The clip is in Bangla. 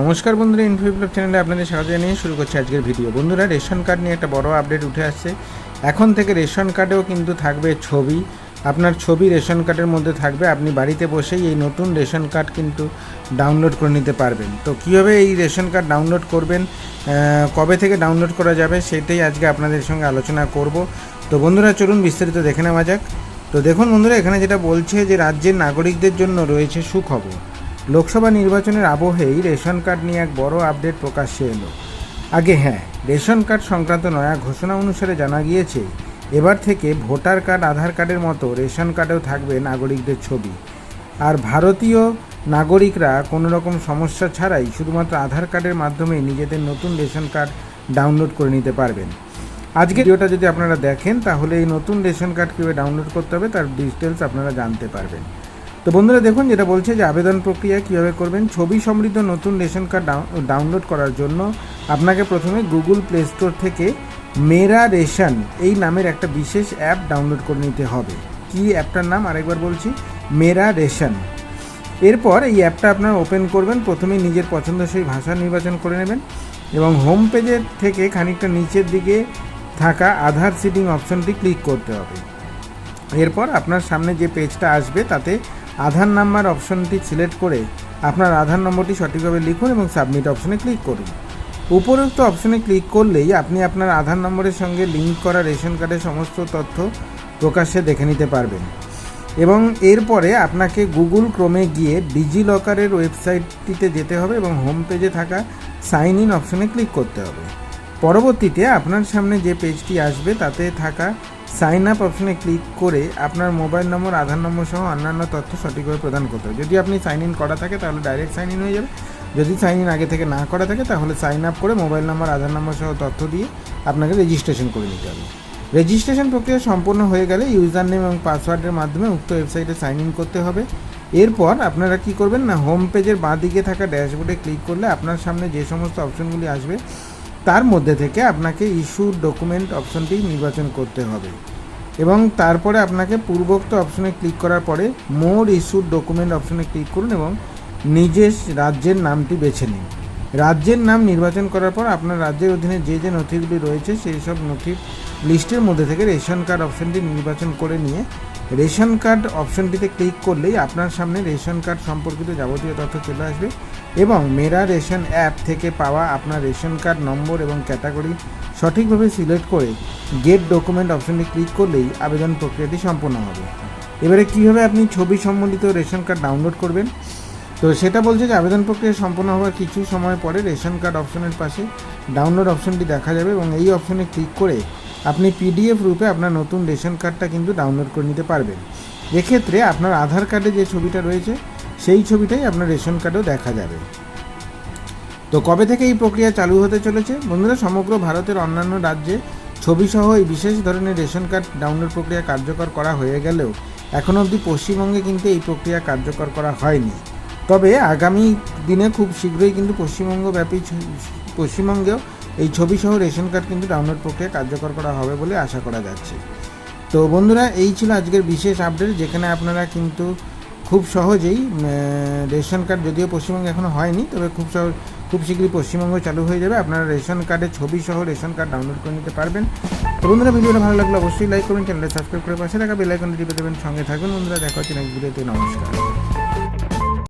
নমস্কার বন্ধুরা ইনফোবিপ্লব চ্যানেলে আপনাদের স্বাগত জানিয়ে শুরু করছি আজকের ভিডিও। বন্ধুরা, রেশন কার্ড নিয়ে একটা বড় আপডেট উঠে আসছে। এখন থেকে রেশন কার্ডেও কিন্তু থাকবে ছবি। আপনার ছবি রেশন কার্ডের মধ্যে থাকবে, আপনি বাড়িতে বসেই এই নতুন রেশন কার্ড কিন্তু ডাউনলোড করে নিতে পারবেন। তো কীভাবে এই রেশন কার্ড ডাউনলোড করবেন কবে থেকে ডাউনলোড করা যাবে সেটাই আজকে আপনাদের সঙ্গে আলোচনা করব। তো বন্ধুরা, চলুন বিস্তারিত দেখে নেওয়া যাক। তো দেখুন বন্ধুরা, এখানে যেটা বলছে যে রাজ্যের নাগরিকদের জন্য রয়েছে সুখবর। লোকসভা নির্বাচনের আবহেই রেশন কার্ড নিয়ে এক বড় আপডেট প্রকাশ্যে এলো। আগে হ্যাঁ রেশন কার্ড সংক্রান্ত নয়া ঘোষণা অনুসারে জানা গিয়েছে, এবার থেকে ভোটার কার্ড, আধার কার্ডের মতো রেশন কার্ডেও থাকবে নাগরিকদের ছবি। আর ভারতীয় নাগরিকরা কোনো রকম সমস্যা ছাড়াই শুধুমাত্র আধার কার্ডের মাধ্যমেই নিজেদের নতুন রেশন কার্ড ডাউনলোড করে নিতে পারবেন। আজকে ভিডিওটা যদি আপনারা দেখেন, তাহলে এই নতুন রেশন কার্ড কীভাবে ডাউনলোড করতে হবে তার ডিটেলস আপনারা জানতে পারবেন। তো বন্ধুরা দেখুন, যেটা বলছে যে আবেদন প্রক্রিয়া কীভাবে করবেন, ছবি সমৃদ্ধ নতুন রেশন কার্ড ডাউনলোড করার জন্য আপনাকে প্রথমে গুগল প্লে স্টোর থেকে মেরা রেশন এই নামের একটা বিশেষ অ্যাপ ডাউনলোড করে নিতে হবে। কি অ্যাপটার নাম? আরেকবার বলছি, মেরা রেশন। এরপর এই অ্যাপটা আপনারা ওপেন করবেন প্রথমেই নিজের পছন্দসই ভাষা নির্বাচন করে নেবেন এবং হোম পেজের থেকে খানিকটা নিচের দিকে থাকা আধার সিটিং অপশনটি ক্লিক করতে হবে। এরপর আপনার সামনে যে পেজটা আসবে, তাতে আধার নাম্বার অপশনটি সিলেক্ট করে আপনার আধার নম্বরটি সঠিকভাবে লিখুন এবং সাবমিট অপশনে ক্লিক করুন। উপরোক্ত অপশনে ক্লিক করলেই আপনি আপনার আধার নম্বরের সঙ্গে লিঙ্ক করা রেশন কার্ডের সমস্ত তথ্য প্রকাশ্যে দেখে নিতে পারবেন। এবং এরপরে আপনাকে গুগল ক্রোমে গিয়ে ডিজি লকারের ওয়েবসাইটটিতে যেতে হবে এবং হোম পেজে থাকা সাইন ইন অপশনে ক্লিক করতে হবে। পরবর্তীতে আপনার সামনে যে পেজটি আসবে তাতে থাকা সাইন আপ অপশনে ক্লিক করে আপনার মোবাইল নম্বর, আধার নম্বর সহ অন্যান্য তথ্য সঠিকভাবে প্রদান করতে হবে। যদি আপনি সাইন ইন করা থাকে, তাহলে ডাইরেক্ট সাইন ইন হয়ে যাবে। যদি সাইন ইন আগে থেকে না করা থাকে, তাহলে সাইন আপ করে মোবাইল নম্বর, আধার নম্বর সহ তথ্য দিয়ে আপনাকে রেজিস্ট্রেশন করে নিতে হবে। রেজিস্ট্রেশন প্রক্রিয়া সম্পূর্ণ হয়ে গেলে ইউজার নেম এবং পাসওয়ার্ডের মাধ্যমে উক্ত ওয়েবসাইটে সাইন ইন করতে হবে। এরপর আপনারা কি করবেন না, হোম পেজের বাঁ দিকে থাকা ড্যাশবোর্ডে ক্লিক করলে আপনার সামনে যে সমস্ত অপশনগুলি আসবে তার মধ্যে থেকে আপনাকে ইস্যু ডকুমেন্ট অপশনটি নির্বাচন করতে হবে। এবং তারপরে আপনাকে পূর্বোক্ত অপশনে ক্লিক করার পরে মোর ইস্যু ডকুমেন্ট অপশনে ক্লিক করুন এবং নিজের রাজ্যের নামটি বেছে নিন। রাজ্যের নাম নির্বাচন করার পর আপনার রাজ্যের অধীনে যে যে নথিগুলি রয়েছে, সেই সব নথির লিস্টের মধ্যে থেকে রেশন কার্ড অপশনটি নির্বাচন করে নিয়ে রেশন কার্ড অপশনটিতে ক্লিক করলেই আপনার সামনে রেশন কার্ড সম্পর্কিত যাবতীয় তথ্য চলে আসবে এবং মেরা রেশন অ্যাপ থেকে পাওয়া আপনার রেশন কার্ড নম্বর এবং ক্যাটাগরি সঠিকভাবে সিলেক্ট করে গেট ডকুমেন্ট অপশনটি ক্লিক করলেই আবেদন প্রক্রিয়াটি সম্পন্ন হবে। এবারে কীভাবে আপনি ছবি সম্বলিত রেশন কার্ড ডাউনলোড করবেন? তো সেটা বলছে যে আবেদন প্রক্রিয়া সম্পন্ন হওয়ার কিছু সময় পরে রেশন কার্ড অপশনের পাশে ডাউনলোড অপশনটি দেখা যাবে এবং এই অপশনে ক্লিক করে আপনি পিডিএফ রূপে আপনার নতুন রেশন কার্ডটা কিন্তু ডাউনলোড করে নিতে পারবেন। এক্ষেত্রে আপনার আধার কার্ডে যে ছবিটা রয়েছে, সেই ছবিটাই আপনার রেশন কার্ডেও দেখা যাবে। তো কবে থেকে এই প্রক্রিয়া চালু হতে চলেছে? বন্ধুরা, সমগ্র ভারতের অন্যান্য রাজ্যে ছবিসহ এই বিশেষ ধরনের রেশন কার্ড ডাউনলোড প্রক্রিয়া কার্যকর করা হয়ে গেলেও এখনও অবধি পশ্চিমবঙ্গে কিন্তু এই প্রক্রিয়া কার্যকর করা হয়নি। তবে আগামী দিনে খুব শীঘ্রই কিন্তু পশ্চিমবঙ্গব্যাপী পশ্চিমবঙ্গেও এই ছবিসহ রেশন কার্ড কিন্তু ডাউনলোড প্রক্রিয়া কার্যকর করা হবে বলে আশা করা যাচ্ছে। তো বন্ধুরা, এই ছিল আজকের বিশেষ আপডেট যেখানে আপনারা কিন্তু খুব সহজেই রেশন কার্ড যদিও পশ্চিমবঙ্গে এখনও হয়নি, তবে খুব সহজ খুব শীঘ্রই পশ্চিমবঙ্গ চালু হয়ে যাবে। আপনারা রেশন কার্ডের ছবি সহ রেশন কার্ড ডাউনলোড করে নিতে পারবেন। তো বন্ধুরা, ভিডিওটা ভালো লাগলে অবশ্যই লাইক করবেন চ্যানেলটা সাবস্ক্রাইব করে পাশে থাকা বেল আইকনটি টিপে দেবেন, সঙ্গে থাকবেন। বন্ধুরা, দেখা হচ্ছে নেক্সট ভিডিওতে নমস্কার।